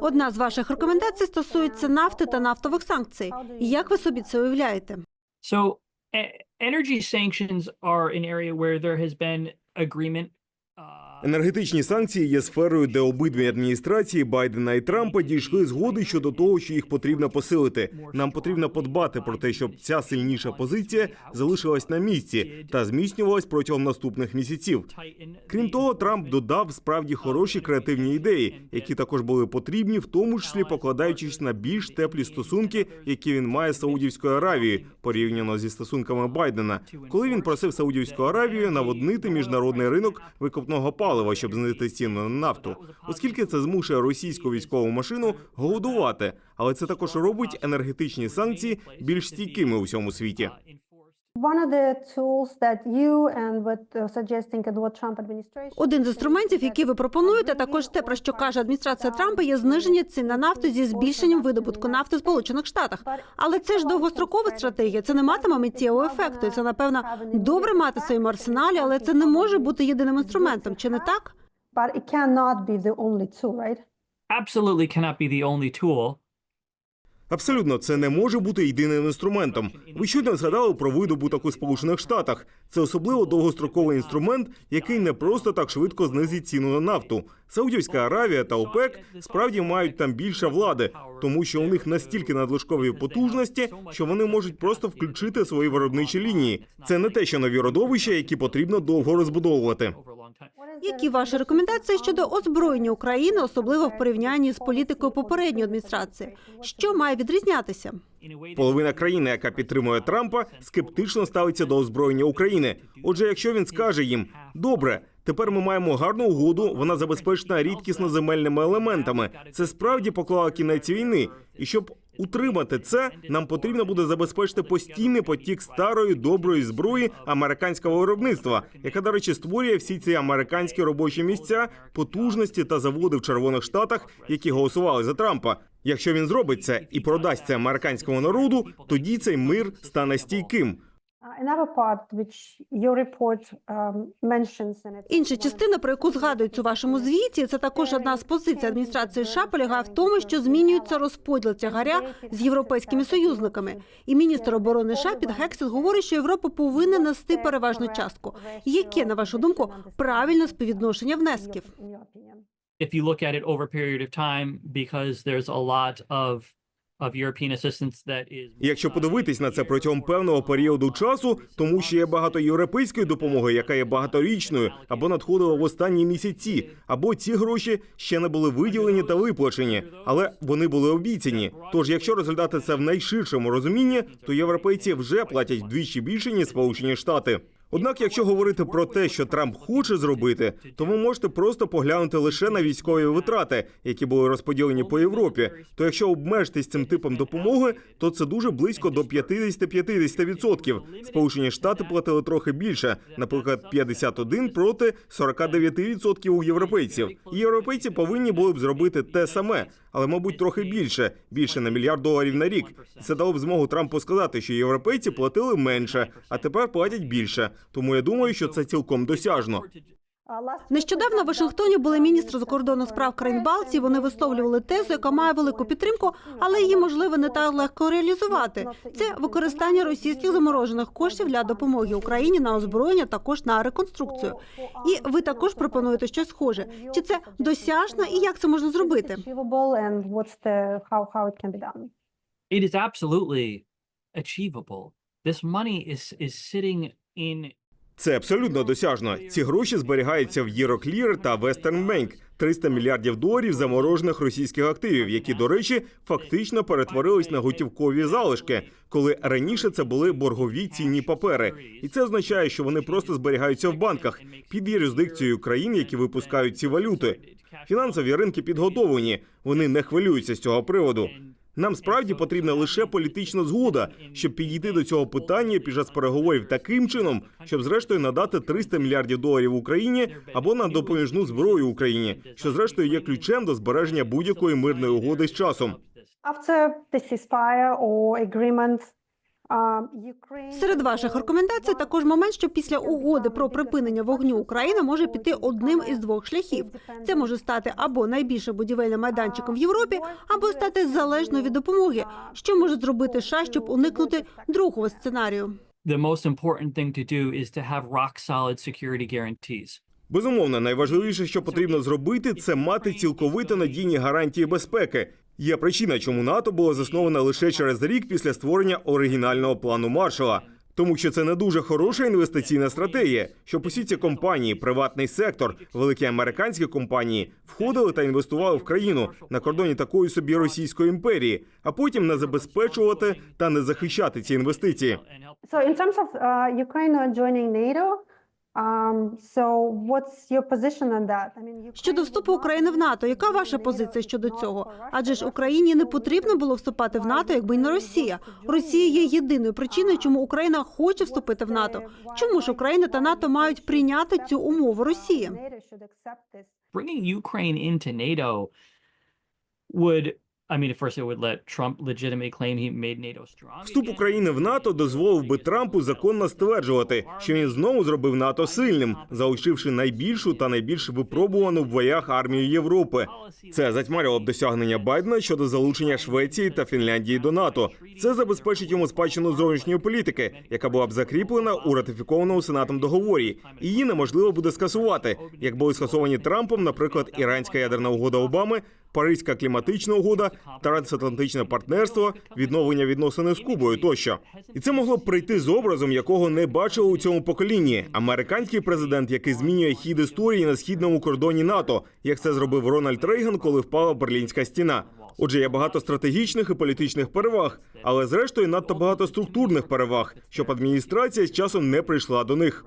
Одна з ваших рекомендацій стосується нафти та нафтових санкцій. Як ви собі це уявляєте? So, e- energy sanctions are an area where there has been agreement. Енергетичні санкції є сферою, де обидві адміністрації Байдена і Трампа дійшли згоди щодо того, що їх потрібно посилити. Нам потрібно подбати про те, щоб ця сильніша позиція залишилась на місці та зміцнювалась протягом наступних місяців. Крім того, Трамп додав справді хороші креативні ідеї, які також були потрібні, в тому числі покладаючись на більш теплі стосунки, які він має з Саудівською Аравією, порівняно зі стосунками Байдена, коли він просив Саудівську Аравію наводнити міжнародний ринок викопного палива, щоб знизити ціну на нафту, оскільки це змушує російську військову машину голодувати, але це також робить енергетичні санкції більш стійкими у всьому світі. Один з інструментів, які ви пропонуєте, також те, про що каже адміністрація Трампа, є зниження цін на нафту зі збільшенням видобутку нафти в Сполучених Штатах. Але це ж довгострокова стратегія. Це не матиме миттєвого ефекту. І це напевно добре мати в своєму арсеналі, але це не може бути єдиним інструментом. Чи не так? But it cannot be the only tool, right? Absolutely cannot be the only tool. Абсолютно, це не може бути єдиним інструментом. Ви щойно згадали про видобуток у Сполучених Штатах. Це особливо довгостроковий інструмент, який не просто так швидко знизить ціну на нафту. Саудівська Аравія та ОПЕК справді мають там більше влади, тому що у них настільки надлишкові потужності, що вони можуть просто включити свої виробничі лінії. Це не те, що нові родовища, які потрібно довго розбудовувати. over a long time. Які ваші рекомендації щодо озброєння України, особливо в порівнянні з політикою попередньої адміністрації? Що має відрізнятися? Половина країни, яка підтримує Трампа, скептично ставиться до озброєння України. Отже, якщо він скаже їм добре. Тепер ми маємо гарну угоду. Вона забезпечена рідкісно земельними елементами. Це справді поклало кінець війни. І щоб утримати це, нам потрібно буде забезпечити постійний потік старої доброї зброї американського виробництва, яка, до речі, створює всі ці американські робочі місця, потужності та заводи в Червоних Штатах, які голосували за Трампа. Якщо він зробить це і продасть це американському народу, тоді цей мир стане стійким. Uh, another part which your report um, Інша частина, про яку згадують у вашому звіті, це також одна з позицій адміністрації США полягає в тому, що змінюється розподіл тягаря з європейськими союзниками. І міністр оборони США Під Гексет говорить, що Європа повинна нести переважну частку. Яке, на вашу думку, правильне співвідношення внесків? if you look at it over a period of time, because there's a lot of Якщо подивитись на це протягом певного періоду часу, тому що є багато європейської допомоги, яка є багаторічною, або надходила в останні місяці, або ці гроші ще не були виділені та виплачені, але вони були обіцяні. Тож, якщо розглядати це в найширшому розумінні, то європейці вже платять вдвічі більше ніж Сполучені Штати. Однак, якщо говорити про те, що Трамп хоче зробити, то ви можете просто поглянути лише на військові витрати, які були розподілені по Європі. То якщо обмежитись цим типом допомоги, то це дуже близько до 50-50%. Сполучені Штати платили трохи більше, наприклад, 51 проти 49% у європейців. Європейці повинні були б зробити те саме, але мабуть трохи більше, більше на мільярд доларів на рік. Це дало б змогу Трампу сказати, що європейці платили менше, а тепер платять більше. Тому я думаю, що це цілком досяжно. Нещодавно в Вашингтоні були міністри закордонних справ країн Балтії. Вони висловлювали тезу, яка має велику підтримку, але її можливо не так легко реалізувати. Це використання російських заморожених коштів для допомоги Україні на озброєння, також на реконструкцію. І ви також пропонуєте щось схоже. Чи це досяжно і як це можна зробити? It is absolutely achievable. This money is is sitting in Це абсолютно досяжно. Ці гроші зберігаються в Euroclear та Western Bank. 300 мільярдів доларів заморожених російських активів, які, до речі, фактично перетворились на готівкові залишки, коли раніше це були боргові цінні папери. І це означає, що вони просто зберігаються в банках під юрисдикцією країн, які випускають ці валюти. Фінансові ринки підготовлені. Вони не хвилюються з цього приводу. Нам справді потрібна лише політична згода, щоб підійти до цього питання під час переговорів таким чином, щоб зрештою надати 300 мільярдів доларів Україні або на допоміжну зброю Україні, що зрештою є ключем до збереження будь-якої мирної угоди з часом. After the ceasefire or agreement, Серед ваших рекомендацій також момент, що після угоди про припинення вогню Україна може піти одним із двох шляхів. Це може стати або найбільшим будівельним майданчиком в Європі, або стати залежною від допомоги. Що може зробити США, щоб уникнути другого сценарію? Безумовно, найважливіше, що потрібно зробити, це мати цілковито надійні гарантії безпеки. Є причина, чому НАТО було засновано лише через рік після створення оригінального плану Маршала. Тому що це не дуже хороша інвестиційна стратегія, щоб усі ці компанії, приватний сектор, великі американські компанії входили та інвестували в країну на кордоні такої собі Російської імперії, а потім не забезпечувати та не захищати ці інвестиції. So in terms uh, um, so what's your position on that? I mean, Щодо вступу України в НАТО, яка ваша позиція щодо цього? Адже ж Україні не потрібно було вступати в НАТО, якби й не Росія. Росія є єдиною причиною, чому Україна хоче вступити в НАТО. Чому ж Україна та НАТО мають прийняти цю умову Росії? bringing Ukraine into NATO would, Вступ. України в НАТО дозволив би Трампу законно стверджувати, що він знову зробив НАТО сильним, залишивши найбільшу та найбільш випробувану в боях армію Європи. Це затьмарювало б досягнення Байдена щодо залучення Швеції та Фінляндії до НАТО. Це забезпечить йому спадщину зовнішньої політики, яка була б закріплена у ратифікованому сенатом договорі. Її неможливо буде скасувати, як були скасовані Трампом, наприклад, іранська ядерна угода Обами. Паризька кліматична угода, трансатлантичне партнерство, відновлення відносини з Кубою тощо. І це могло б прийти з образом, якого не бачили у цьому поколінні. Американський президент, який змінює хід історії на східному кордоні НАТО, як це зробив Рональд Рейган, коли впала Берлінська стіна. Отже, є багато стратегічних і політичних переваг, але зрештою надто багато структурних переваг, щоб адміністрація з часом не прийшла до них.